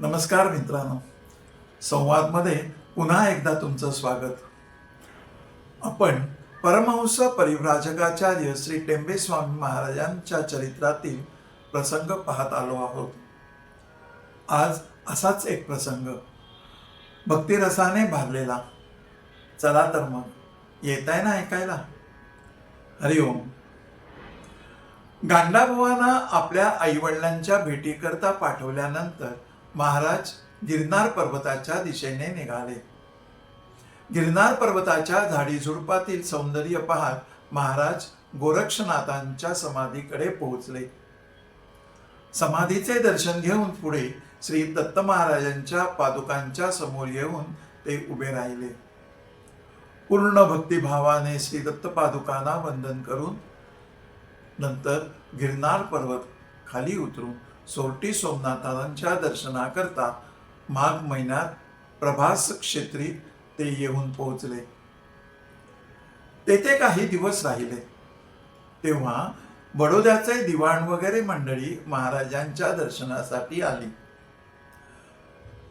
नमस्कार मित्रांनो. संवादमध्ये पुन्हा एकदा तुमचं स्वागत. आपण परमहंस परिव्राजकाचार्य श्री टेंबे स्वामी महाराजांच्या चरित्रातील प्रसंग पाहत आलो आहोत. आज असाच एक प्रसंग. भक्तिरसाने भारलेला. चला तर मग येत आहे ना ऐकायला? हरिओम. गांडाभुवांना आपल्या आईवडिलांच्या भेटीकरता पाठवल्यानंतर महाराज गिरनार पर्वताच्या दिशेने निघाले. गिरनार पर्वताच्या झाडी झुडपातील सौंदर्य पाहत महाराज गोरक्षनाथांच्या समाधीकडे पोहोचले. समाधीचे दर्शन घेऊन पुढे श्री दत्त महाराजांच्या पादुकांच्या समोर येऊन ते उभे राहिले. पूर्ण भक्तिभावाने श्री दत्त पादुकांना वंदन करून नंतर गिरनार पर्वत खाली उतरून सोरटी सोमनाथांच्या दर्शनाकरता माघ महिन्यात प्रभास क्षेत्री ते येऊन पोहोचले. तेथे काही दिवस राहिले. तेव्हा बडोद्याचे दिवाण वगैरे मंडळी महाराजांच्या दर्शनासाठी आली.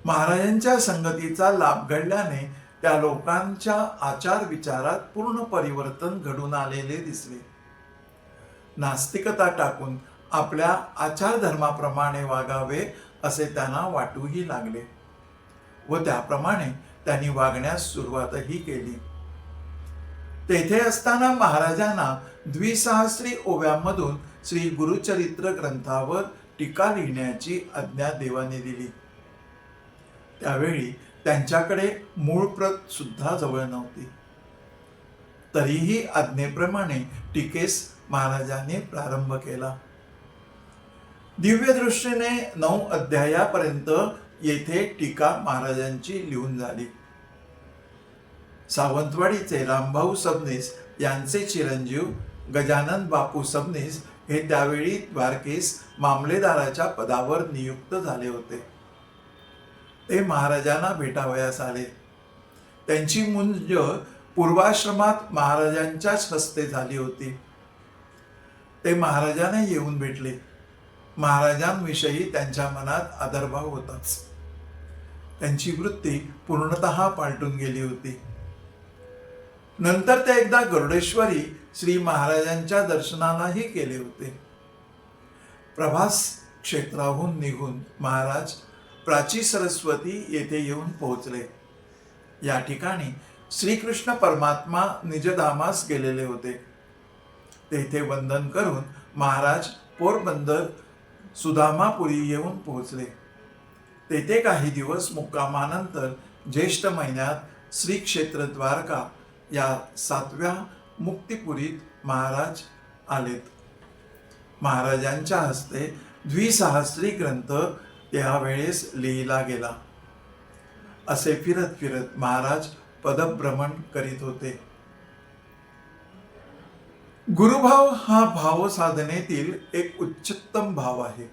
महाराजांच्या संगतीचा लाभ घडल्याने त्या लोकांच्या आचार विचारात पूर्ण परिवर्तन घडून आलेले दिसले. नास्तिकता टाकून आपल्या आचारधर्माप्रमाणे वागावे असे त्यांना वाटूही लागले. व त्याप्रमाणे त्यांनी वागण्यास सुरुवातही केली. तेथे असताना महाराजांना द्विसहस्री ओव्यामधून श्री गुरुचरित्र ग्रंथावर टीका लिहिण्याची आज्ञा देवाने दिली. त्यावेळी त्यांच्याकडे मूळ प्रत सुद्धा जवळ नव्हती. तरीही आज्ञेप्रमाणे टीकेस महाराजांनी प्रारंभ केला. दिव्य दृष्टीने नऊ अध्यायापर्यंत येथे टीका महाराजांची लिहून झाली. सावंतवाडीचे रामभाऊ सबनीस यांचे चिरंजीव गजानन बापू सबनीस हे त्यावेळी द्वारकेस मामलेदाराच्या पदावर नियुक्त झाले होते. ते महाराजांना भेटावयास आले. त्यांची मुंज पूर्वाश्रमात महाराजांच्याच हस्ते झाली होती. ते महाराजांना येऊन भेटले. महाराजांविषयी त्यांच्या मनात आदरभाव होताच. त्यांची वृत्ती पूर्णतः पालटून गेली होती. नंतर ते एकदा गरुडेश्वरी श्री महाराजांच्या दर्शनालाही केले होते. प्रभास क्षेत्राहून निघून महाराज प्राची सरस्वती येथे येऊन पोहोचले. या ठिकाणी श्रीकृष्ण परमात्मा निजधामास गेलेले होते. तेथे वंदन करून महाराज पोरबंदर सुदामापुरी येऊन पोहोचले. तेथे काही दिवस मुक्कामानंतर ज्येष्ठ महिन्यात श्री क्षेत्र द्वारका या सातव्या मुक्तिपुरीत महाराज आलेत. महाराजांच्या हस्ते द्विसहस्री ग्रंथ त्यावेळेस लिहिला गेला. असे फिरत फिरत महाराज पदभ्रमण करीत होते. गुरुभाव हा भावसाधनेतील एक उच्चतम भाव आहे.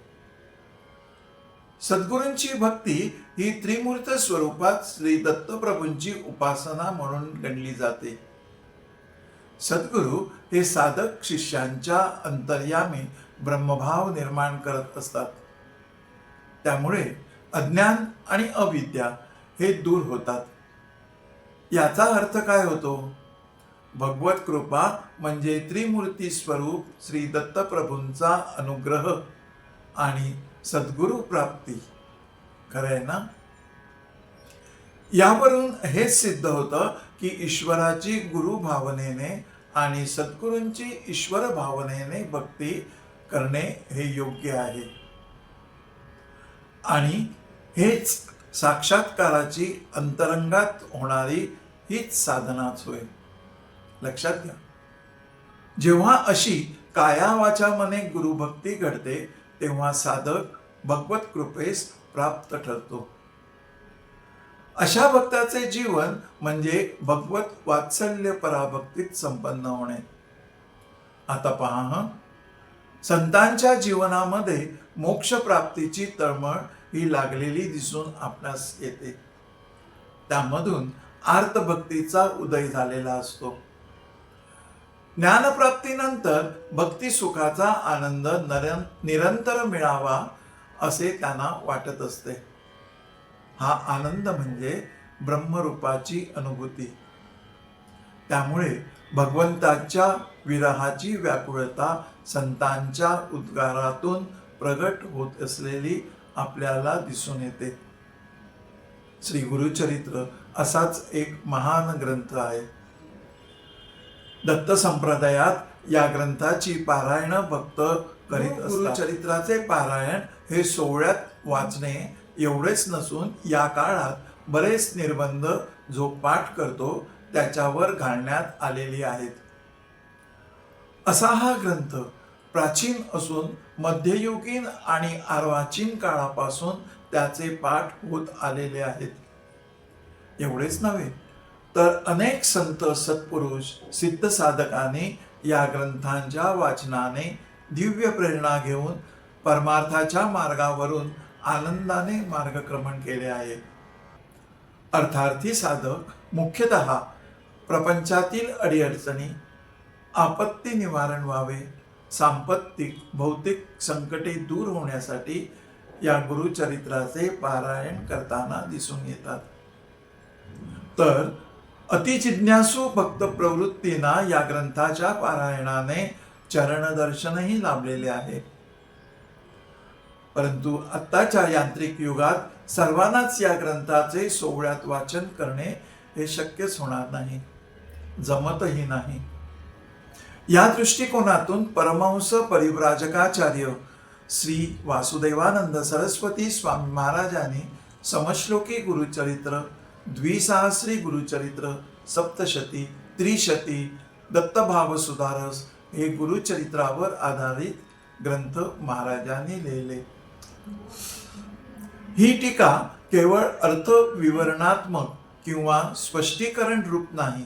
सद्गुरूंची भक्ती ही त्रिमूर्त स्वरूपात श्री दत्तप्रभूंची उपासना म्हणून गणली जाते. सद्गुरू हे साधक शिष्यांच्या अंतर्यामी ब्रह्मभाव निर्माण करत असतात. त्यामुळे अज्ञान आणि अविद्या हे दूर होतात. याचा अर्थ काय होतो? भगवत कृपा म्हणजे त्रिमूर्ती स्वरूप श्री दत्तप्रभूंचा अनुग्रह आणि सद्गुरु प्राप्ती. खरंय ना? यावरून हेच सिद्ध होतं की ईश्वराची गुरु भावनेने आणि सद्गुरूंची ईश्वर भावनेने भक्ती करणे हे योग्य आहे. आणि हेच साक्षात्काराची अंतरंगात होणारी हीच साधनाच होय. लक्षात घ्या. जेव्हा अशी काया वाचा मने गुरुभक्ती घडते तेव्हा साधक भगवत कृपेस प्राप्त ठरतो. अशा भक्ताचे जीवन म्हणजे भगवत वात्सल्य पराभक्तीत संपन्न होणे. आता पहा हं. संतांच्या जीवनामध्ये मोक्ष प्राप्तीची तळमळ ही लागलेली दिसून आपणास येते. त्यामधून आर्तभक्तीचा उदय झालेला असतो. ज्ञानप्राप्तीनंतर भक्ती सुखाचा आनंद नर निरंतर मिळावा असे त्यांना वाटत असते. हा आनंद म्हणजे ब्रह्मरूपाची अनुभूती. त्यामुळे भगवंताच्या विरहाची व्याकुळता संतांच्या उद्गारातून प्रगट होत असलेली आपल्याला दिसून येते. श्री गुरुचरित्र असाच एक महान ग्रंथ आहे. दत्त संप्रदायात या ग्रंथाची पारायण भक्त करीत असतात. गुरुचरित्राचे पारायण हे सोहळ्यात वाचणे एवढेच नसून या काळात बरेच निर्बंध जो पाठ करतो त्याच्यावर घालण्यात आलेली आहेत. असा हा ग्रंथ प्राचीन असून मध्ययुगीन आणि अर्वाचीन काळापासून त्याचे पाठ होत आलेले आहेत. एवढेच नव्हे तर अनेक संत सत्पुरुष सिद्ध साधकाने या ग्रंथांच्या वाचनाने दिव्य प्रेरणा घेऊन परमार्थाच्या मार्गावरून आनंदाने मार्गक्रमण केले आहे. अर्थार्थी साधक मुख्यतः प्रपंचातील अडीअडचणी आपत्ती निवारण व्हावे सांपत्तिक भौतिक संकटे दूर होण्यासाठी या गुरुचरित्राचे पारायण करताना दिसून येतात. तर अतिजिज्ञासू भक्त प्रवृत्तींना या ग्रंथाच्या पारायणाने चरणदर्शनही लाभलेले आहे. परंतु आत्ताच्या यांत्रिक युगात सर्वांनाच या ग्रंथाचे सोहळ्यात वाचन करणे हे शक्यच होणार नाही जमतही नाही. या दृष्टिकोनातून परमहंस परिव्राजकाचार्य श्री वासुदेवानंद सरस्वती स्वामी महाराजांनी समश्लोकी गुरुचरित्र द्विसहस्री गुरुचरित्र सप्तशती त्रिशती दत्तभाव सुधारस हे गुरुचरित्रावर आधारित ग्रंथ महाराजांनी लिहिले. ही टीका केवळ अर्थ विवरणात्मक किंवा स्पष्टीकरण रूप नाही.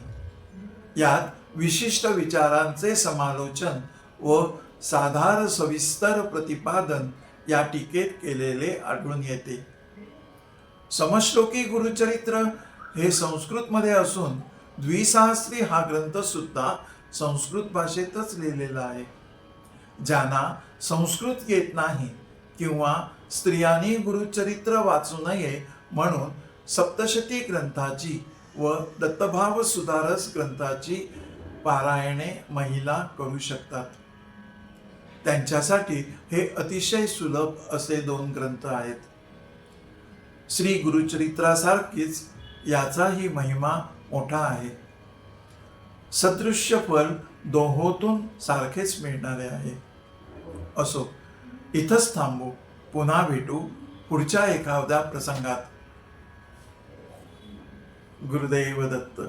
यात विशिष्ट विचारांचे समालोचन व साधार सविस्तर प्रतिपादन या टीकेत केलेले आढळून येते. समश्लोकी गुरुचरित्र हे संस्कृतमध्ये असून द्विसहस्री हा ग्रंथ सुद्धा संस्कृत भाषेतच लिहिलेला आहे. ज्यांना संस्कृत येत नाही किंवा स्त्रियांनी गुरुचरित्र वाचू नये म्हणून सप्तशती ग्रंथाची व दत्तभाव सुधारस ग्रंथाची पारायणे महिला करू शकतात. त्यांच्यासाठी हे अतिशय सुलभ असे दोन ग्रंथ आहेत. श्री गुरुचरित्रासारखीच याचाही महिमा मोठा आहे. सदृश्य फल दोहोतून सारखेच मिळणारे आहे. असो इथंच थांबू पुन्हा भेटू पुढच्या एखाद्या प्रसंगात. गुरुदैव दत्त